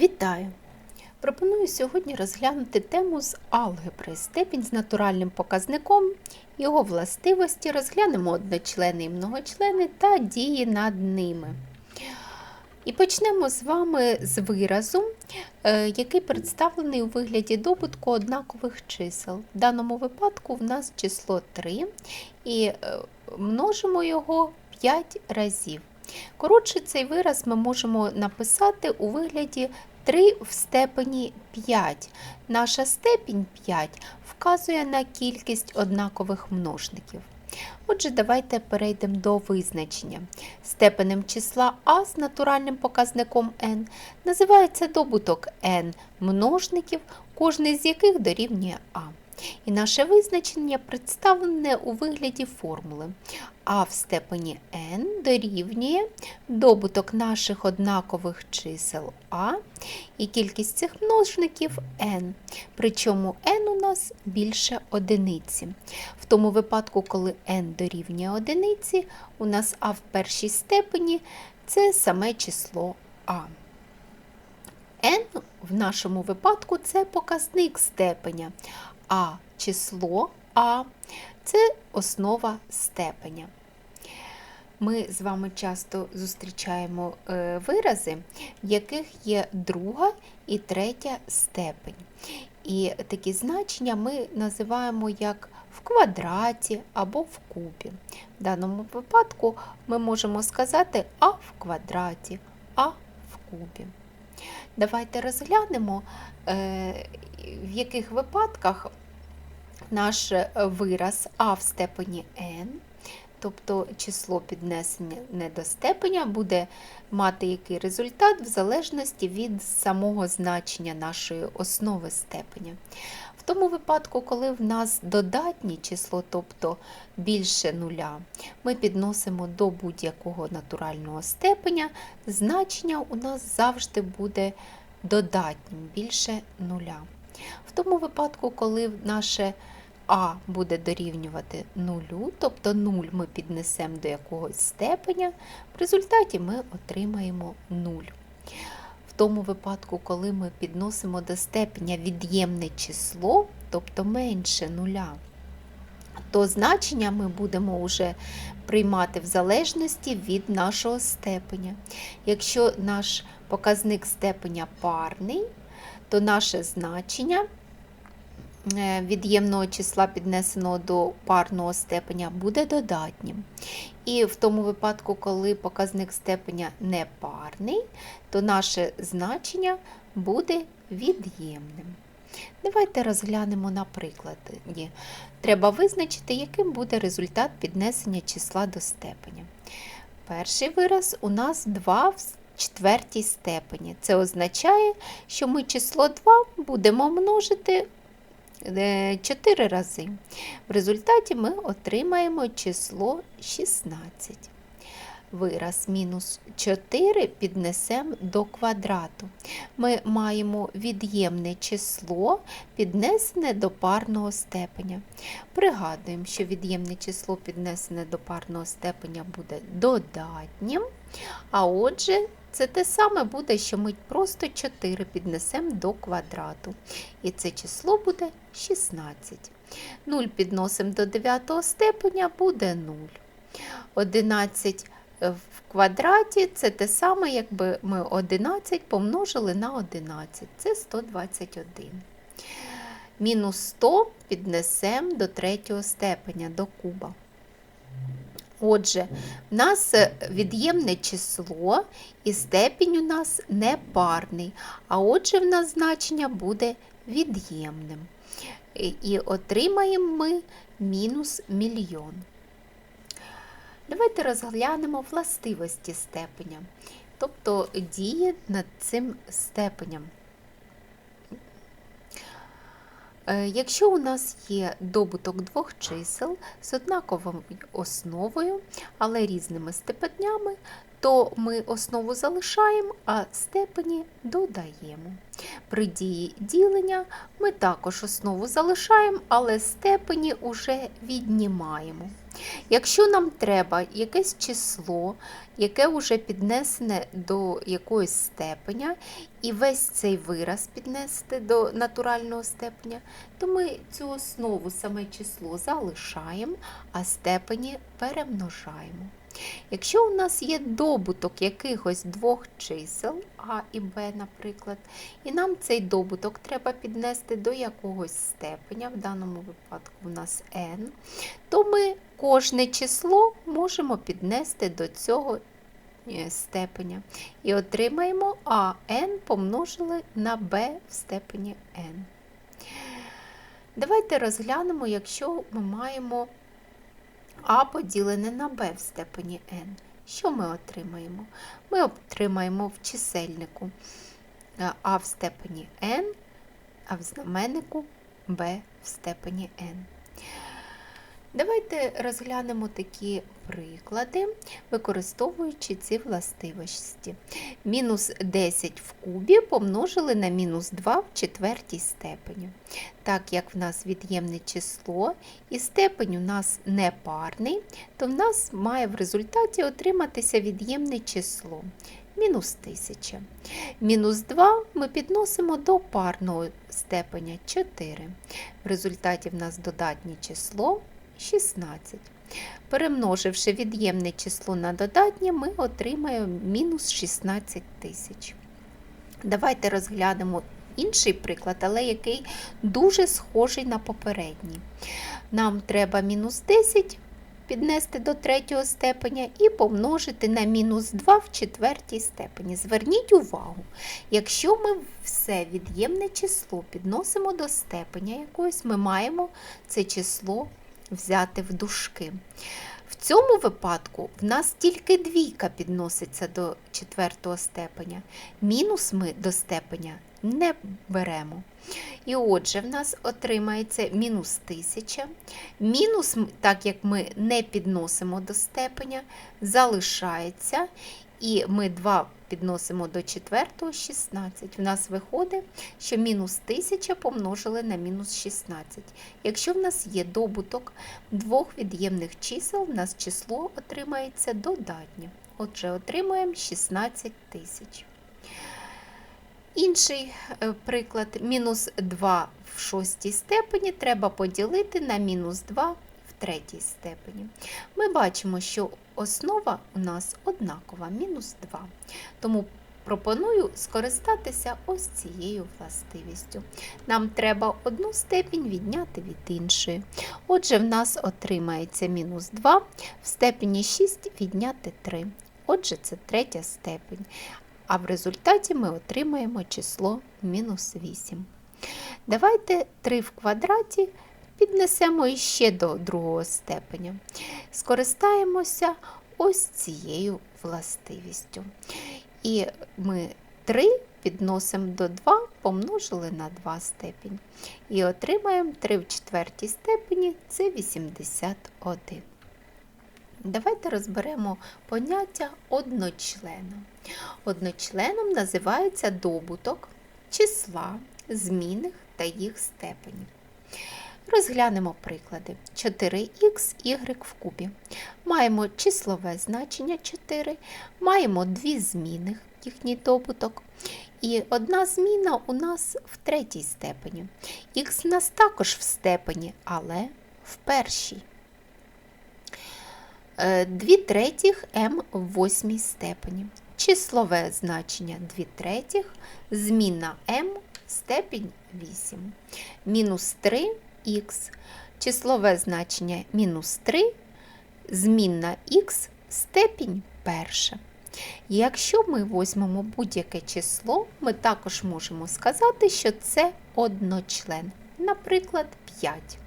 Вітаю! Пропоную сьогодні розглянути тему з алгебри, степінь з натуральним показником, його властивості, розглянемо одночлени і многочлени та дії над ними. І почнемо з вами з виразу, е, який представлений у вигляді добутку однакових чисел. В даному випадку в нас число 3 і е, множимо його 5 разів. Коротше, цей вираз ми можемо написати у вигляді 3 в степені 5. Наша степінь 5 вказує на кількість однакових множників. Отже, давайте перейдемо до визначення. Степенем числа а з натуральним показником n називається добуток n множників, кожний з яких дорівнює а. І наше визначення представлене у вигляді формули. А в степені n дорівнює добуток наших однакових чисел а і кількість цих множників n. Причому n у нас більше одиниці. В тому випадку, коли n дорівнює одиниці, у нас а в першій степені це саме число а. n в нашому випадку це показник степеня, а число а це основа степеня. Ми з вами часто зустрічаємо е, вирази, в яких є друга і третя степень. І такі значення ми називаємо як в квадраті або в кубі. В даному випадку ми можемо сказати а в квадраті, а в кубі. Давайте розглянемо, е, в яких випадках наш вираз а в степені n, тобто число піднесене до степеня, буде мати який результат в залежності від самого значення нашої основи степеня. В тому випадку, коли в нас додатнє число, тобто більше нуля, ми підносимо до будь-якого натурального степеня, значення у нас завжди буде додатнім, більше нуля. В тому випадку, коли наше а буде дорівнювати нулю, тобто 0 ми піднесемо до якогось степеня, в результаті ми отримаємо 0. В тому випадку, коли ми підносимо до степеня від'ємне число, тобто менше нуля, то значення ми будемо вже приймати в залежності від нашого степеня. Якщо наш показник степеня парний, то наше значення від'ємного числа, піднесеного до парного степеня, буде додатнім. І в тому випадку, коли показник степеня непарний, то наше значення буде від'ємним. Давайте розглянемо на прикладі. Треба визначити, яким буде результат піднесення числа до степеня. Перший вираз у нас 2 в четвертій степені. Це означає, що ми число 2 будемо множити 4 рази. В результаті ми отримаємо число 16. Вираз мінус 4 піднесемо до квадрату. Ми маємо від'ємне число, піднесене до парного степеня. Пригадуємо, що від'ємне число, піднесене до парного степеня, буде додатнім. А отже, це те саме буде, що ми просто 4 піднесемо до квадрату. І це число буде 16. 0 підносимо до 9 степеня, буде 0. 11 в квадраті це те саме, якби ми 11 помножили на 11. Це 121. Мінус 100 піднесемо до третього степеня, до куба. Отже, в нас від'ємне число і степінь у нас непарний, а отже, в нас значення буде від'ємним. І отримаємо ми мінус мільйон. Давайте розглянемо властивості степеня, тобто дії над цим степенем. Е, Якщо у нас є добуток двох чисел з однаковою основою, але різними степенями, то ми основу залишаємо, а степені додаємо. При дії ділення ми також основу залишаємо, але степені уже віднімаємо. Якщо нам треба якесь число, яке вже піднесене до якоїсь степеня, і весь цей вираз піднести до натурального степеня, то ми цю основу, саме число, залишаємо, а степені перемножаємо. Якщо у нас є добуток якихось двох чисел А і Б, наприклад, і нам цей добуток треба піднести до якогось степеня, в даному випадку у нас n, то ми кожне число можемо піднести до цього е, степеня. І отримаємо а n помножили на b в степені n. Давайте розглянемо, якщо ми маємо а поділене на Б в степені n. Що ми отримаємо? Ми отримаємо в чисельнику е, а в степені n, а в знаменнику Б в степені n. Давайте розглянемо такі приклади, використовуючи ці властивості. Мінус 10 в кубі помножили на мінус 2 в четвертій степені. Так як в нас від'ємне число і степень у нас не парний, то в нас має в результаті отриматися від'ємне число. Мінус 1000. Мінус 2 ми підносимо до парного степеня 4. В результаті в нас додатнє число 16. Перемноживши від'ємне число на додатнє, ми отримаємо мінус 16 тисяч. Давайте розглянемо інший приклад, але який дуже схожий на попередній. Нам треба мінус 10 піднести до третього степеня і помножити на мінус 2 в четвертій степені. Зверніть увагу, якщо ми все від'ємне число підносимо до степеня якогось, ми маємо це число взяти в дужки. В цьому випадку в нас тільки двійка підноситься до четвертого степеня. Мінус ми до степеня не беремо. І отже, в нас отримається мінус 1000. Мінус, так як ми не підносимо до степеня, залишається. І ми 2 підносимо до 4 16. В нас виходить, що мінус 1000 помножили на мінус 16. Якщо в нас є добуток двох від'ємних чисел, в нас число отримається додатнє. Отже, отримуємо 16 тисяч. Інший е, приклад, мінус 2 в шостій степені треба поділити на мінус 2 в третій степені. Ми бачимо, що основа у нас однакова, мінус 2. Тому пропоную скористатися ось цією властивістю. Нам треба одну степінь відняти від іншої. Отже, в нас отримається мінус 2 в степені 6 відняти 3. Отже, це третя степень. А в результаті ми отримаємо число мінус 8. Давайте 3 в квадраті піднесемо іще до другого степеня. Скористаємося ось цією властивістю. І ми 3 підносимо до 2, помножили на 2 степень. І отримаємо 3 в четвертій степені це 81. Давайте розберемо поняття одночлена. Одночленом називається добуток числа, змінних та їх степенів. Розглянемо приклади. 4х y в кубі. Маємо числове значення 4, маємо дві зміни, їхній добуток. І одна зміна у нас в третій степені. Х у нас також в степені, але в першій. 2 третіх m в восьмій степені. Числове значення 2 третіх, змінна m степінь 8. Мінус 3 х, числове значення мінус 3, змінна х степінь перша. Якщо ми візьмемо будь-яке число, ми також можемо сказати, що це одночлен. Наприклад, 5.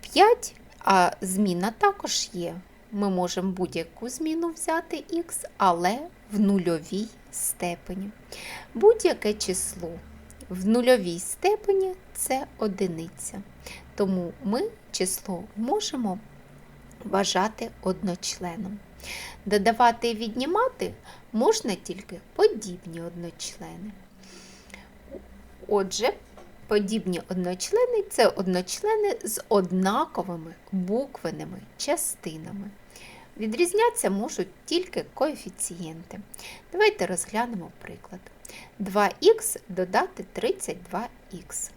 5, а зміна також є. Ми можемо будь-яку зміну взяти х, але в нульовій степені. Будь-яке число в нульовій степені це одиниця. Тому ми число можемо вважати одночленом. Додавати і віднімати можна тільки подібні одночлени. Отже, Подібні одночлени це одночлени з однаковими буквеними частинами. Відрізнятися можуть тільки коефіцієнти. Давайте розглянемо приклад. 2х додати 32х.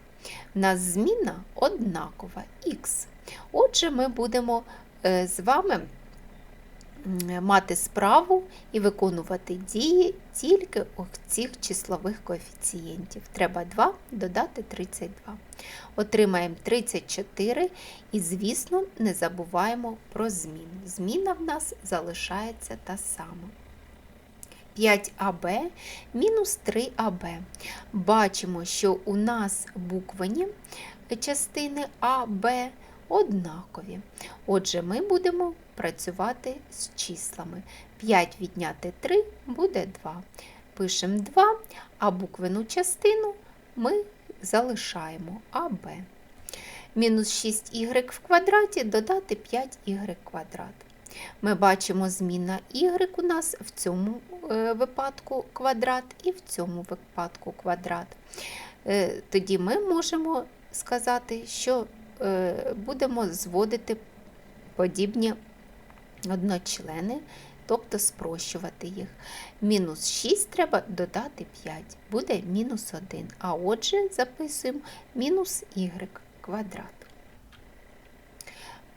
У нас зміна однакова х. Отже, ми будемо е, з вами мати справу і виконувати дії тільки цих числових коефіцієнтів. Треба 2 додати 32. Отримаємо 34 і, звісно, не забуваємо про зміну. Зміна в нас залишається та сама. 5АБ мінус 3АБ. Бачимо, що у нас буквені частини А, Б однакові. Отже, ми будемо працювати з числами. 5 відняти 3 буде 2. Пишемо 2, а буквену частину ми залишаємо АБ. Мінус 6y в квадраті додати 5y квадрат. Ми бачимо зміна y у нас в цьому е, випадку квадрат і в цьому випадку квадрат. Е, Тоді ми можемо сказати, що е, будемо зводити подібні одночлени, тобто спрощувати їх. Мінус 6 треба додати 5, буде мінус 1. А отже, записуємо мінус y квадрат.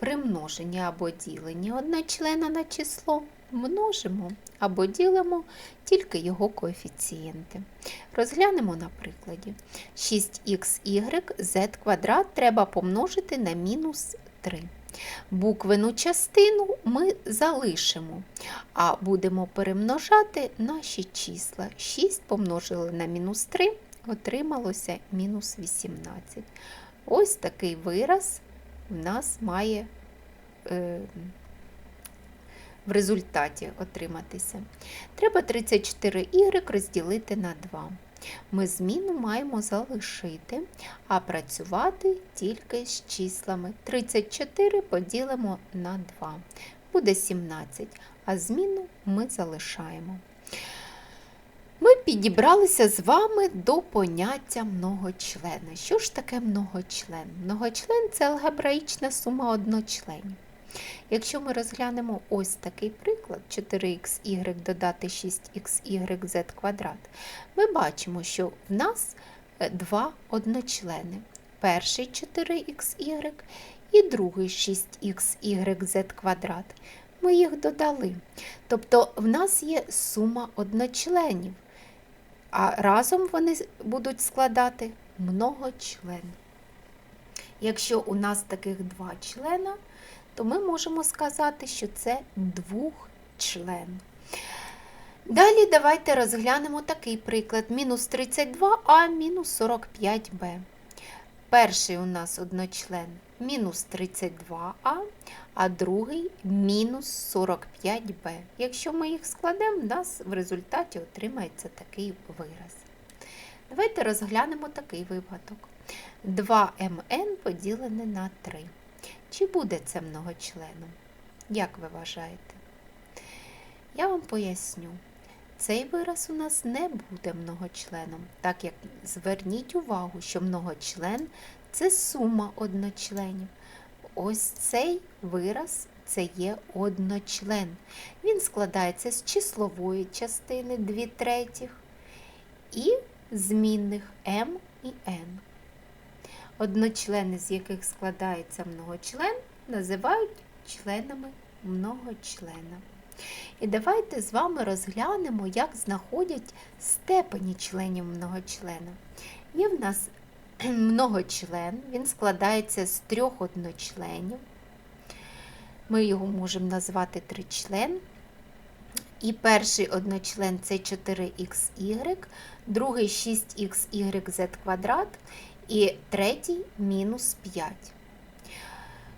При множенні або діленні одночлена на число множимо або ділимо тільки його коефіцієнти. Розглянемо на прикладі. 6х z квадрат треба помножити на мінус 3. Буквену частину ми залишимо, а будемо перемножати наші числа. 6 помножили на мінус 3, отрималося мінус 18. Ось такий вираз у нас має е, в результаті отриматися. Треба 34y розділити на 2. Ми зміну маємо залишити, а працювати тільки з числами. 34 поділимо на 2. Буде 17, а зміну ми залишаємо. Ми підібралися з вами до поняття многочлена. Що ж таке многочлен? Многочлен це алгебраїчна сума одночленів. Якщо ми розглянемо ось такий приклад 4х додати 6xyz квадрат, ми бачимо, що в нас е, два одночлени. Перший 4xy і другий 6xyz квадрат. Ми їх додали. Тобто в нас є сума одночленів, а разом вони будуть складати многочлен. Якщо у нас таких два члена, то ми можемо сказати, що це двохчлен. Далі давайте розглянемо такий приклад: мінус 32а, мінус 45b. Перший у нас одночлен мінус 32а, а другий мінус 45b. Якщо ми їх складемо, у нас в результаті отримається такий вираз. Давайте розглянемо такий випадок. 2mn поділене на 3. Чи буде це многочленом? Як ви вважаєте? Я вам поясню. Цей вираз у нас не буде многочленом, так як зверніть увагу, що многочлен це сума одночленів. Ось цей вираз це є одночлен. Він складається з числової частини 2 третіх і змінних m і n. Одночлени, з яких складається многочлен, називають членами многочлена. І давайте з вами розглянемо, як знаходять степені членів многочлена. Є в нас многочлен, він складається з трьох одночленів. Ми його можемо назвати тричлен. І перший одночлен це 4xy, другий 6xyz квадрат і третій мінус 5.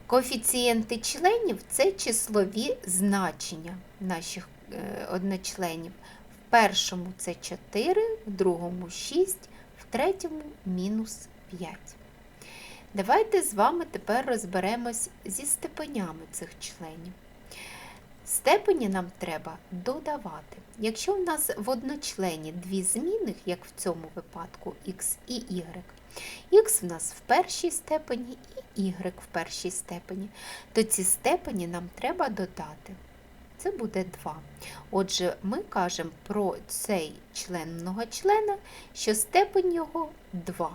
Коефіцієнти членів це числові значення наших е, одночленів. В першому це 4, в другому 6, в третьому мінус 5. Давайте з вами тепер розберемось зі степенями цих членів. Степені нам треба додавати. Якщо в нас в одночлені дві змінних, як в цьому випадку x і y, x в нас в першій степені і y в першій степені, то ці степені нам треба додати. Це буде 2. Отже, ми кажемо про цей член многочлена, що степень його 2.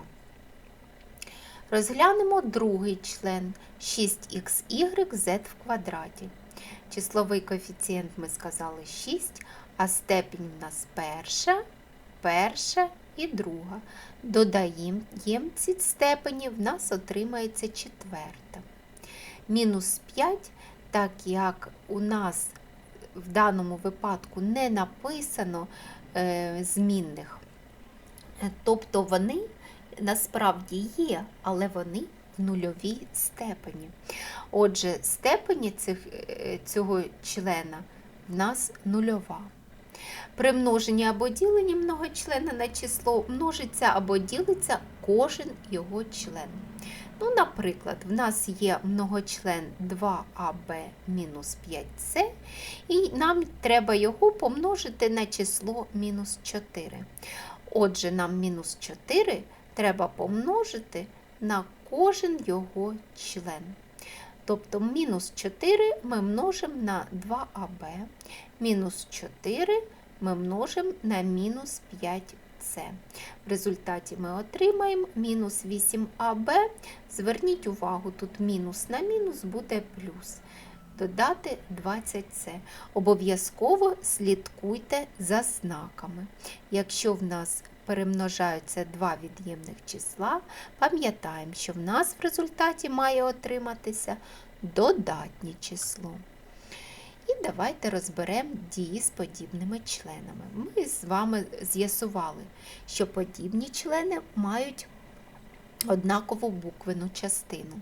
Розглянемо другий член 6xyz в квадраті. Числовий коефіцієнт ми сказали 6, а степінь в нас перша, перша і друга. Додаємо ці степені, в нас отримається четверта. Мінус 5, так як у нас в даному випадку не написано е, змінних. Тобто вони насправді є, але вони в нульовій степені. Отже, степені цих, е, цього члена в нас нульова. При множенні або діленні многочлена на число множиться або ділиться кожен його член. Ну, Наприклад, в нас є многочлен 2аб мінус 5c, і нам треба його помножити на число мінус 4. Отже, нам мінус 4 треба помножити на кожен його член. Тобто мінус 4 ми множимо на 2аб, мінус 4 ми множимо на мінус 5c. В результаті ми отримаємо мінус 8аб. Зверніть увагу, тут мінус на мінус буде плюс. Додати 20c. Обов'язково слідкуйте за знаками. Якщо в нас перемножаються два від'ємних числа, пам'ятаємо, що в нас в результаті має отриматися додатнє число. І давайте розберемо дії з подібними членами. Ми з вами з'ясували, що подібні члени мають однакову буквену частину.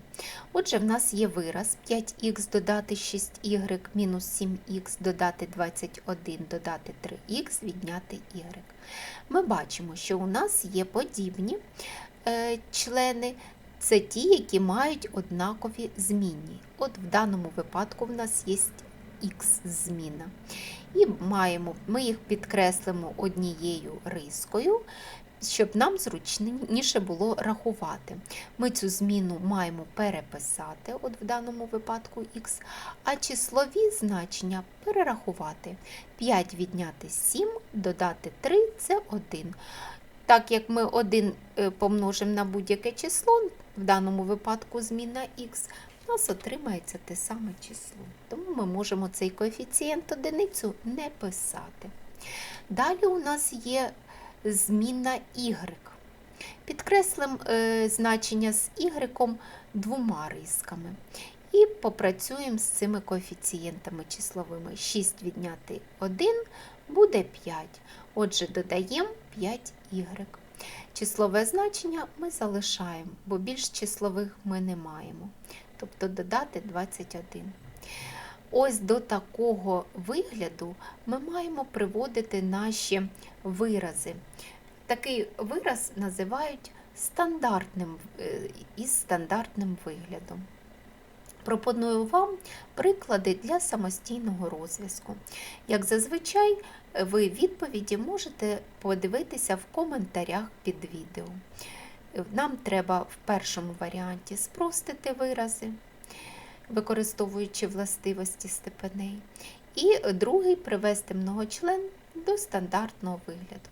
Отже, в нас є вираз 5х додати 6y мінус 7х додати 21 додати 3х відняти y. Ми бачимо, що у нас є подібні е, члени. Це ті, які мають однакові змінні. От в даному випадку в нас є х зміна. І маємо, ми їх підкреслимо однією рискою, щоб нам зручніше було рахувати. Ми цю зміну маємо переписати, от в даному випадку х, а числові значення перерахувати. 5 відняти 7, додати 3 це 1. Так як ми 1 е, помножимо на будь-яке число, в даному випадку зміна х, у нас отримається те саме число. Тому ми можемо цей коефіцієнт одиницю не писати. Далі у нас є змінна y. Підкреслимо е, значення з y двома рисками. І попрацюємо з цими коефіцієнтами числовими. 6 відняти 1 буде 5. Отже, додаємо 5y. Числове значення ми залишаємо, бо більш числових ми не маємо. Тобто додати 21. Ось до такого вигляду ми маємо приводити наші вирази. Такий вираз називають стандартним е, із стандартним виглядом. Пропоную вам приклади для самостійного розв'язку. Як зазвичай, ви відповіді можете подивитися в коментарях під відео. Нам треба в першому варіанті спростити вирази використовуючи властивості степеней. І другий привести многочлен до стандартного вигляду.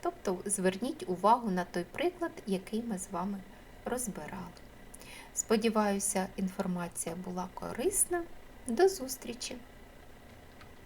Тобто зверніть увагу на той приклад, який ми з вами розбирали. Сподіваюся, інформація була корисна. До зустрічі!